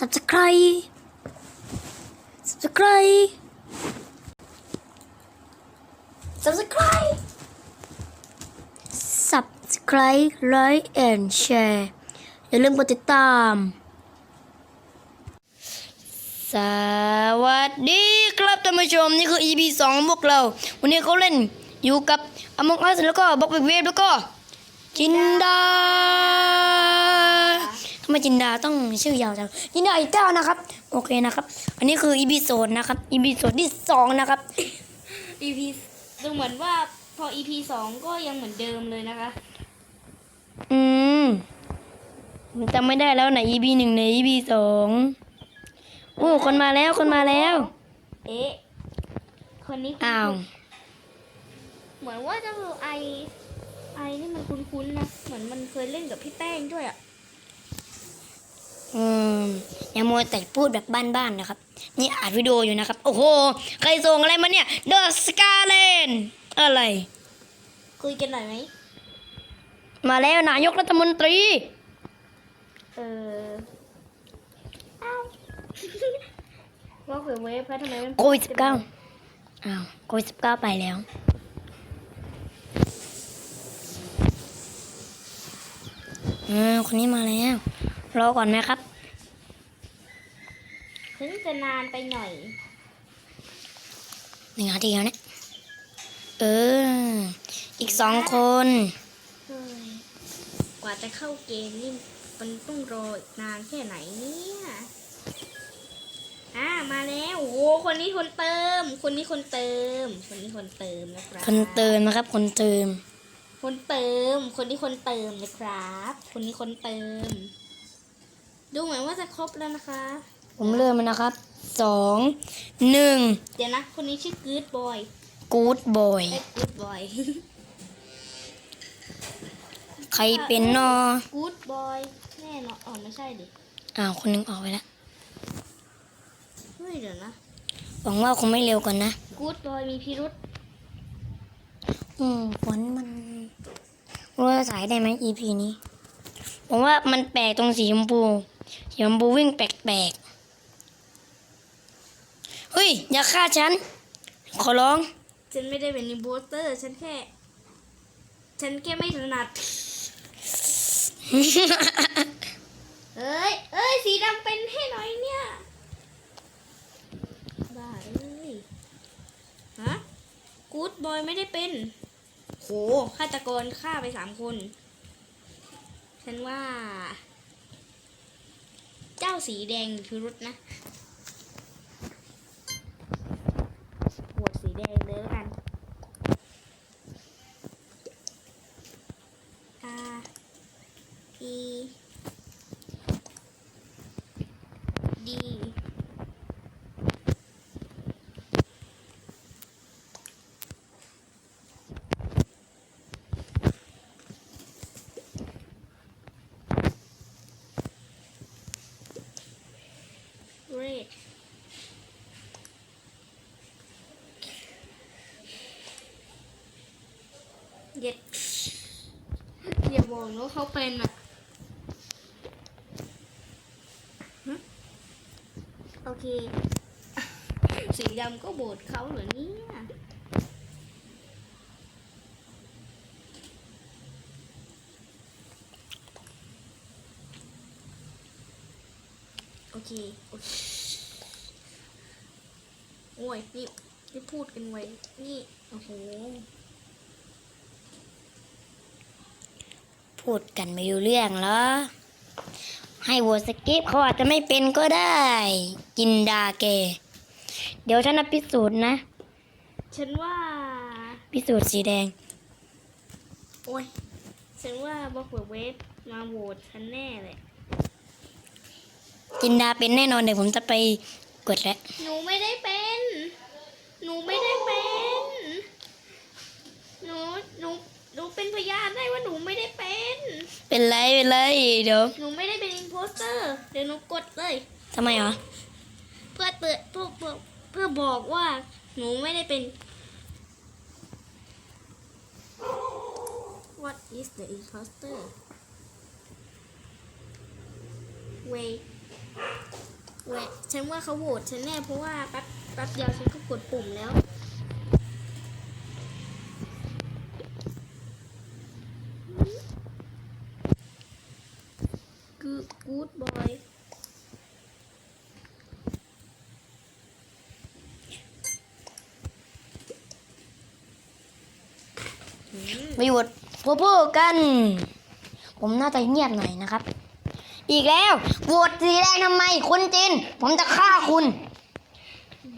subscribe subscribe subscribe subscribe like and share อย่าลืมกดติดตาม สวัสดีครับท่านผู้ชม นี่คือ EP 2พวกเรา วันนี้เขาเล่นอยู่กับอมงอัสแล้วก็บ็อกเวฟแล้วก็จินดา ไมจินดาต้องชื่อยาวจังจินดาอีกเก้านะครับ โอเคนะครับ อันนี้คือ EP โซนนะครับ EP โซนที่สองนะครับ EP ดูเหมือนว่าพอ EP สองก็ยังเหมือนเดิมเลยนะคะ อืมผมจำไม่ได้แล้วไหน EP หนึ่งไหน EP สองโอ้คนมาแล้วคนมาแล้ว เอ๊ะ คนนี้คุณอ้าว เหมือนว่าเจะคือไอ ไอนี่มันคุ้นๆนะ เหมือนมันเคยเล่นกับพี่แป้งด้วยอะ อืมอย่ามัวแต่พูดแบบบ้านๆนะครับ นี่อัดวิดีโออยู่นะครับ โอ้โห ใครส่งอะไรมาเนี่ย The Scarlet อะไร คุยกันหน่อยไหม มาแล้วนายกรัฐมนตรี เอออ้าวว่าเผื่อเวฟแล้วทำไมมันโควิดสิบเก้าอ้าวโควิดสิบเก้าไปแล้ว อืมคนนี้มาแล้ว รอก่อนไหมครับ ถึงจะนานไปหน่อยหนึ่งนาทีแล้วเนี่ยเออ อีกสองคนเฮ้ยกว่าจะเข้าเกมนี่มันต้องรออีกนานแค่ไหนเนี่ยอ่ามาแล้วโอ้โหคนนี้คนเติม คนนี้คนเติม คนนี้คนเติมนะครับ คนเติมนะครับ คนเติม คนเติม คนนี้คนเติมนะครับ คนนี้คนเติม ดูเหมือนว่าจะครบแล้วนะคะ ผมเริ่มแล้วนะครับสองหนึ่งเดี๋ยวนะ คนนี้ชื่อ Good Boy กู๊ดบอยเอ้ย Good Boy ใครเป็นนอ Good Boy แน่นอนอ๋อไม่ใช่ดิอ้าวคนหนึงออกไปแล้วเฮ้ยเดี๋ยวนะหวังว่าคงไม่เร็วก่อนนะ Good Boy มีพิรุษอืมฝนมันรู้ว่าสายได้ไหม EP นี้ ผมว่ามันแปลกตรงสีชมพู สีชมพูวิ่งแปลกๆ เฮ้ย อย่าฆ่าฉัน ขอร้อง ฉันไม่ได้เป็นอินโพสเตอร์ ฉันแค่ ฉันแค่ไม่ถนัด เอ้ย เอ้ย สีดำเป็นให้หน่อยเนี่ย บ้าเอ้ย ฮะ กู๊ดบอยไม่ได้เป็น โหฆาตกรฆ่าไปสามคน ฉันว่า เจ้าสีแดงมีพิรุษนะโหวตสีแดงเลยแล้วกัน R E D Red เย็ดอย่าบอกนะเขาเป็นอะฮะโอเค สีดำก็โบดเขาเหรอเนี่ยโอเค โอเค โอ้ย นี่ นี่พูดกันไว้ นี่ โอ้โห พูดกันไม่รู้เรื่องเหรอ ให้โหวตสกิปเขาอาจจะไม่เป็นก็ได้ กินดาแกเดี๋ยวฉันจะพิสูจน์นะ ฉันว่า พิสูจน์สีแดง โอ้ย ฉันว่าบอกเวเวฟมาโหวตฉันแน่เลย กินดาเป็นแน่นอนเดี๋ยวผมจะไปกดแล้ว หนูไม่ได้เป็น หนูไม่ได้เป็น หนู หนู หนูเป็นพยานได้ว่าหนูไม่ได้เป็น เป็นไรเป็นไรเดี๋ยวหนูไม่ได้เป็นอินโพสเตอร์ เดี๋ยวหนูกดเลย ทำไมเหรอ เพื่อเตือนเพื่อเพื่อเพื่อบอกว่า หนูไม่ได้เป็น What is the imposter? Wait แหวะฉันว่าเขาโหวตฉันแน่เพราะว่าแป๊บแป๊บเดียวฉันก็กดปุ่มแล้ว คือกูดบอยไปหยุดโพโพกัน ผมน่าจะเงียบหน่อยนะครับ อีกแล้วโหวตสีแดงทำไม คุณจิน ผมจะฆ่าคุณ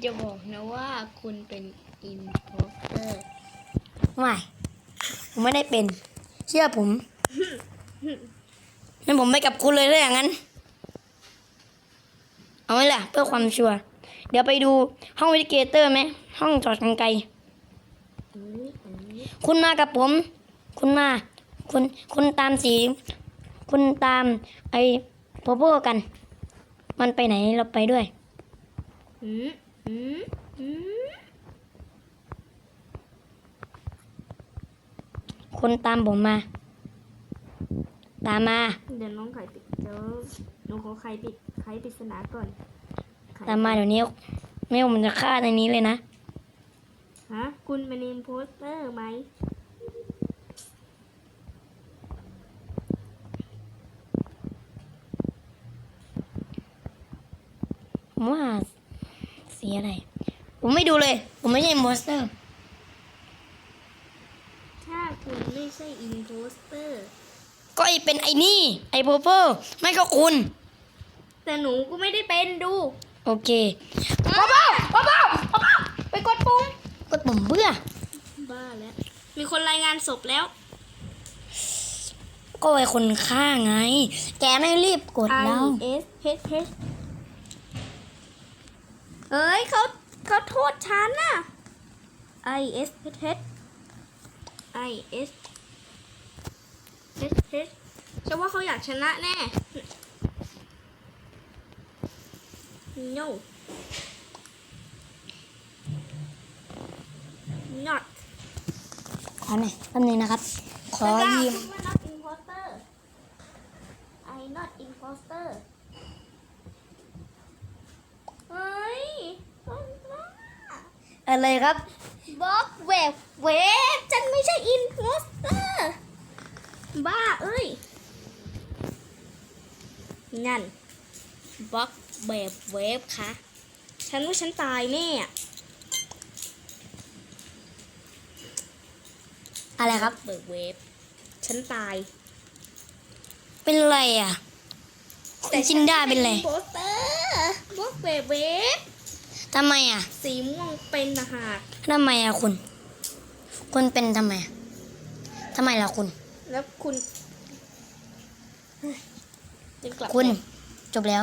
จะบอกนะว่าคุณเป็นอินโพสเตอร์ไม่ ผมไม่ได้เป็น เชื่อผม งั้นผมไปกับคุณเลยถ้าอย่างนั้น เอาไว้ล่ะ เพื่อความชัวร์เดี๋ยวไปดูห้องวิดเกเตอร์ไหมห้องจอดกันไกล คุณมากับผม คุณมา คุณคุณตามสี คุณตามไอ้โพโพกัน มันไปไหนเราไปด้วยคุณตามผมมา ตามมา เดี๋ยวน้องไข่ปิดเดี๋ยวหนูขอไข่ปิดไข่ปริศนาก่อนไข่ตามมาเดี๋ยวนี้ไม่ว่าผมจะฆ่าในนี้เลยนะ ฮะคุณเป็นอินโพสเตอร์ไหมผมว่าสีอะไร ผมไม่ดูเลย ผมไม่ใช่มอนสเตอร์ ถ้าคุณไม่ใช่อินโพสเตอร์ ก็ไอเป็นไอ้นี่ไอโพโพไม่ก็คุณ แต่หนูก็ไม่ได้เป็นดูโอเคเบาเบาเบาเบาเบาไปกดปุ่มกดปุ่มเบื่อบ้าแล้วมีคนรายงานศพแล้ว ก็ไอคนฆ่าไง แกไม่รีบกดแล้ว I S H H เอ้ยเขาเขาโทษฉันน่ะ I S H H I S H H ฉันว่าเขาอยากชนะแน่ No not ขอหน่อยแป๊บนึงนะครับ ขอยืมฉันว่า not imposter I not imposter เฮ้ยต้นบ้าอะไรครับบล็อกเวฟเวฟฉันไม่ใช่อินโพสเตอร์ บ้าเอ้ย นั่น บล็อกเวฟเวฟค่ะฉันว่าฉันตายแน่อะอะไรครับเบิกเวฟฉันตาย เป็นไรอะคุณจินด้าเป็นไรโปสเตอร์บล็อกเวฟเวฟทำไมอะ สีม่วงเป็นทหารทำไมอะคุณ คุณเป็นทำไมอะทำไมล่ะคุณ แล้วคุณจะกลับคุณจบแล้ว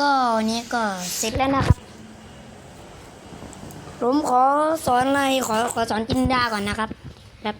ก็นนี้ก็เสร็จแล้วนะครับ ผมขอสอนอะไรขอขอสอนจินดาก่อนนะครับแบบ